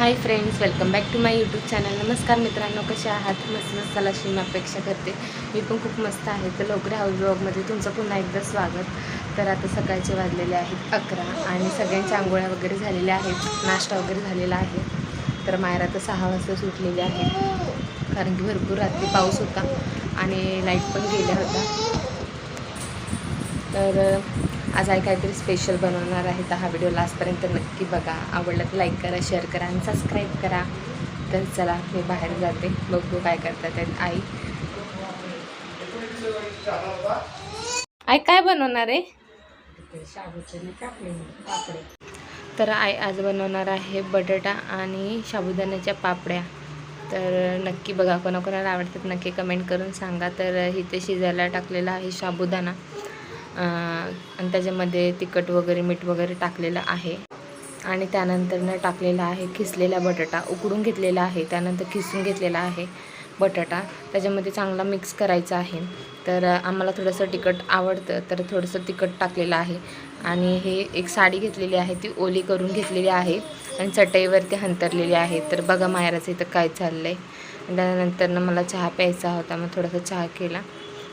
Hi friends welcome back to my YouTube channel नमस्कार मित्रांनो कसे आहात? मस्त मस्त अशी मी अपेक्षा करते. मी पण खूप मस्त आहे. तर लवकर हाऊस ब्लॉगमध्ये तुमचं पुन्हा एकदा स्वागत. तर आता सकाळचे वाजलेले आहेत अकरा आणि सगळ्यांच्या आंघोळ्या वगैरे झालेल्या आहेत. नाश्ता वगैरे झालेला आहे. तर मायरा तर सहा वाजता सुटलेली आहे. कारण की भरपूर रात्री पाऊस होता आणि लाइट पण गेल्या होता तर आज आई काहीतरी स्पेशल बनवणार आहे तर हा व्हिडिओ लास्टपर्यंत नक्की बघा. आवडला तर लाईक करा शेअर करा आणि सबस्क्राईब करा. तर चला मी बाहेर जाते. बघू काय करतात आई. आई काय बनवणार आहे? तर आई आज बनवणार आहे बटाटा आणि साबुदाण्याच्या पापड्या. तर नक्की बघा कोणाकोणाला आवडतात नक्की कमेंट करून सांगा. तर इथे शिजायला टाकलेला आहे साबुदाणा. आणि त्याच्यामध्ये तिखट वगैरे मीठ वगैरे टाकलेलं आहे. आणि त्यानंतरनं टाकलेला आहे खिसलेला बटाटा. उकडून घेतलेला आहे. त्यानंतर खिसून घेतलेला आहे बटाटा. त्याच्यामध्ये चांगला मिक्स करायचा आहे. तर आम्हाला थोडंसं तिखट आवडतं तर थोडंसं तिखट टाकलेलं आहे. आणि हे एक साडी घेतलेली आहे. ती ओली करून घेतलेली आहे. आणि चटईवरती हंतरलेली आहे. तर बघा माहेराचं इथं काय चाललं आहे त्यानंतरनं मला चहा प्यायचा होता. मग थोडासा चहा केला.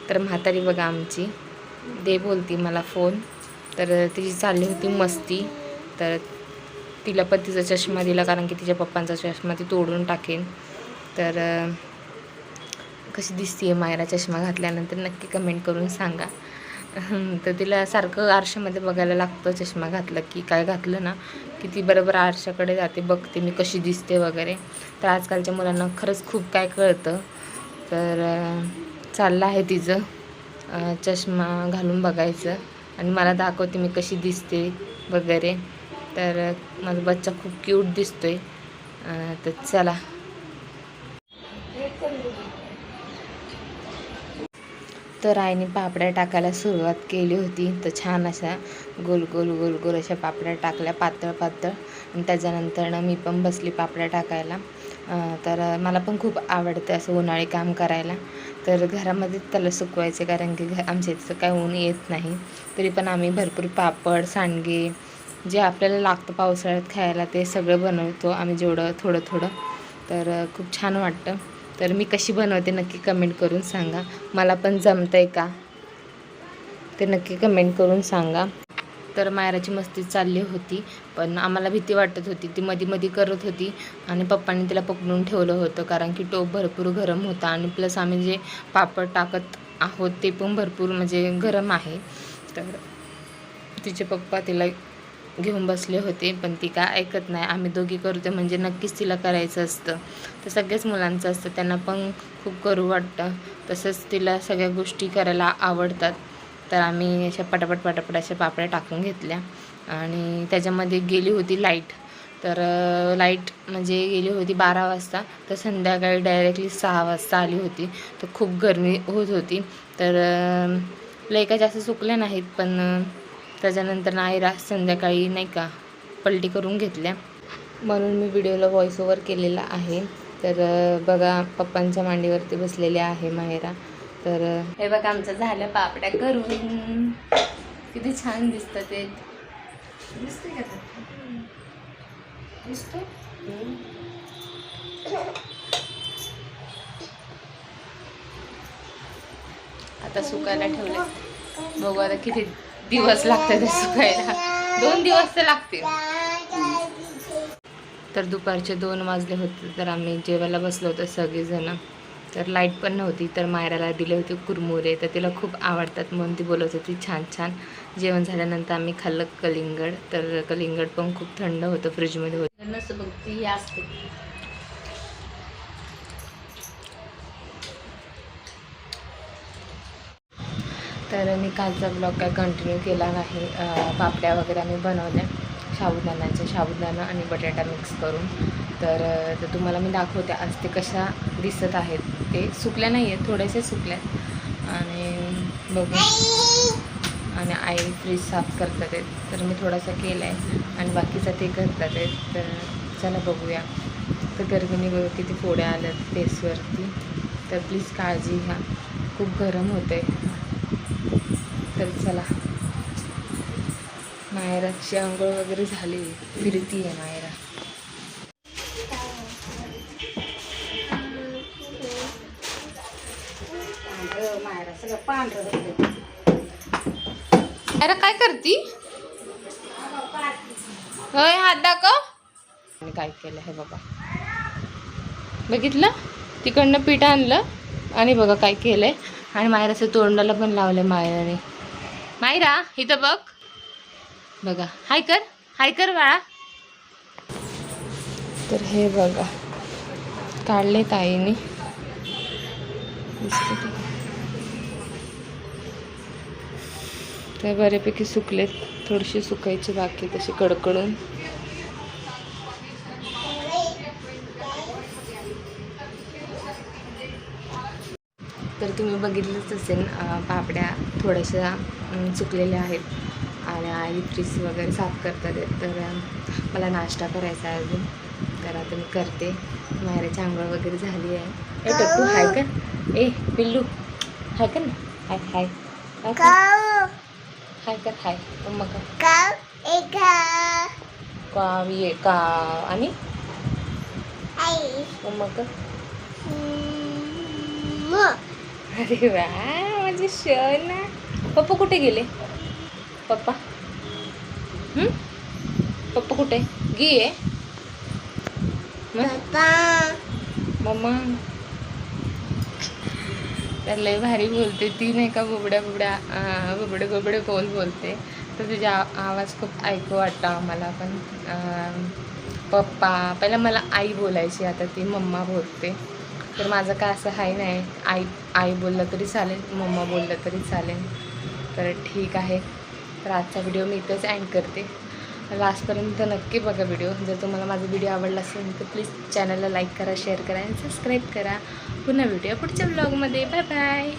तर म्हातारी बघा आमची. दे बोलती मला फोन. तर तिची चालली होती मस्ती. तर तिला पण तिचा चष्मा दिला कारण की तिच्या पप्पांचा चष्मा ती तोडून टाकेन. तर कशी दिसते मायरा चष्मा घातल्यानंतर नक्की कमेंट करून सांगा. तर तिला सारखं आरशामध्ये बघायला लागतं चष्मा घातलं की काय घातलं ना की ती बरोबर आरशाकडे जाते बघते मी कशी दिसते वगैरे. तर आजकालच्या मुलांना खरंच खूप काय कळतं. तर चाललं आहे तिचं. चष्मा घालून बघायचं. आणि मला दाखवते मी कशी दिसते वगैरे. तर माझा बच्चा खूप क्यूट दिसतोय. तर चला. तर आईने पापड्या टाकायला सुरुवात केली होती. तर छान अशा गोल गोल गोल गोल अशा पापड्या टाकल्या पातळ पातळ. आणि त्याच्यानंतरनं मी पण बसली पापड्या टाकायला. तर मला पण खूप आवडतं असं उन्हाळी काम करायला. तर घरामध्ये त्याला सुकवायचे कारण की घ आमच्या इथं काय ऊन येत नाही. तरी पण आम्ही भरपूर पापड सांडगे जे आपल्याला लागतं पावसाळ्यात खायला ते सगळं बनवतो. आम्ही जेवढं थोडं थोडं. तर खूप छान वाटतं. तर मी कशी बनवते नक्की कमेंट करून सांगा. मला पण जमतं आहे का? ते नक्की कमेंट करून सांगा. तर मायराची मस्ती चालली होती. पण आम्हाला भीती वाटत होती. ती मधी मधी करत होती आणि पप्पांनी तिला पकडून ठेवलं होतं. कारण की टोप भरपूर गरम होता आणि प्लस आम्ही जे पापड टाकत आहोत ते पण भरपूर म्हणजे गरम आहे. तर तिचे पप्पा तिला घेऊन बसले होते. पण ती काय ऐकत नाही. आम्ही दोघी करतो म्हणजे नक्कीच तिला करायचं असतं. तर सगळ्याच मुलांचं असतं. त्यांना पण खूप करू वाटतं. तसंच तिला सगळ्या गोष्टी करायला आवडतात. तर आम्ही अशा पटापट पटापट अशा पापड्या टाकून घेतल्या. आणि त्याच्यामध्ये गेली होती लाइट. तर लाइट म्हणजे गेली होती बारा वाजता. तर संध्याकाळी डायरेक्टली सहा वाजता आली होती. तर खूप गरमी होत होती. तर लयका जास्त सुकल्या नाहीत पण त्याच्यानंतर नाही रा संध्याकाळी नाही का पलटी करून घेतल्या. म्हणून मी व्हिडिओला व्हॉइस ओव्हर केलेला आहे. तर बघा पप्पांच्या मांडीवरती बसलेले आहे माहेरा. तर हे बघा आमचं झालं पापड्या करून. किती छान दिसतं ते. आता सुकायला ठेवले बघू आता किती दिवस लागतात ते सुकायला. दोन दिवस तर लागतील. तर दुपारचे दोन वाजले होते तर आम्ही जेवायला बसलो होतो सगळेजण. तर लाइट पण नव्हती तर मायराला दिले होते कुरमुरे तर तिला खूप आवडतात म्हणून ती बोलत होती छान छान. जेवण झाल्यानंतर आम्ही खाल्लं कलिंगड तर कलिंगड पण खूप थंड होतं फ्रीजमध्ये होतं. नसं बघ ती असते. तर मी कालचा ब्लॉग काय कंटिन्यू केला नाही. पापड्या वगैरे आम्ही बनवल्या साबुदाण्याच्या साबुदाणा आणि बटाटा मिक्स करून. तर तुम्हाला मी दाखवते आज ते कशा दिसत आहेत. ते सुकल्या नाही आहेत थोड्याशा सुकल्यात. आणि बघू. आणि आई फ्रीज साफ करतात आहेत. तर मी थोडासा केला आहे आणि बाकीचा ते करतात आहेत. तर चला बघूया. तर गर्मीने बघू किती फोड्या आल्यात फेसवरती. तर प्लीज काळजी घ्या. खूप गरम होतं आहे तर चला. मायराची आंघोळ वगैरे झाली. फिरती आहे मायरा सगळं पांढरं अरे काय करती? होय हात दाखव. आणि काय केलं हे बघा. बघितलं? तिकडनं पीठ आणलं आणि बघा काय केलंय. आणि मायराचं तोंडाला पण लावलंय मायराने मायरा इथं बघ. बघा. हाय कर. हाय कर बाळा. तर हे बघा. काढले ताईने. दिसतं ते. ते बऱ्यापैकी सुकलेत. थोडीशी सुकायची बाकी तशी कडकडून. तर तुम्ही बघितलंच असेल पापड्या थोड्याशा सुकलेल्या आहेत. आणि आई फ्रीज वगैरे साफ करतात. तर मला नाश्ता करायचा आहे अजून. तर आता मी करते. मायराची आंघोळ वगैरे झाली आहे. ए टट्टू हाय कर. ए पिल्लू. हाय कर ना. हाय हाय. कर हाय मग ये आणि? मग अरे वा माझे शना पप्पा कुठे गेले? पप्पा? पप्पा कुठे? गे मम्मा तर लय भारी बोलते. ती नाही का बुबड्या बुबड्या बुबडे बुबडे बोल बोलते. तर तुझा आ- आवाज खूप ऐकू वाटतो आम्हाला पण. पप्पा पहिला मला आई बोलायची आता ती मम्मा बोलते. तर माझं काय असं आहे नाही. आई आई बोललं तरी चालेल मम्मा बोललं तरी चालेल. तर ठीक आहे. तर आजचा व्हिडिओ मी इथंच अँड करते. लास्टपर्यंत नक्की बघा व्हिडिओ. जर तुम्हाला माझा व्हिडिओ आवडला असेल तर प्लीज चॅनलला लाईक करा शेअर करा आणि सबस्क्राईब करा. पुन्हा व्हिडिओ पुढच्या ब्लॉगमध्ये बाय बाय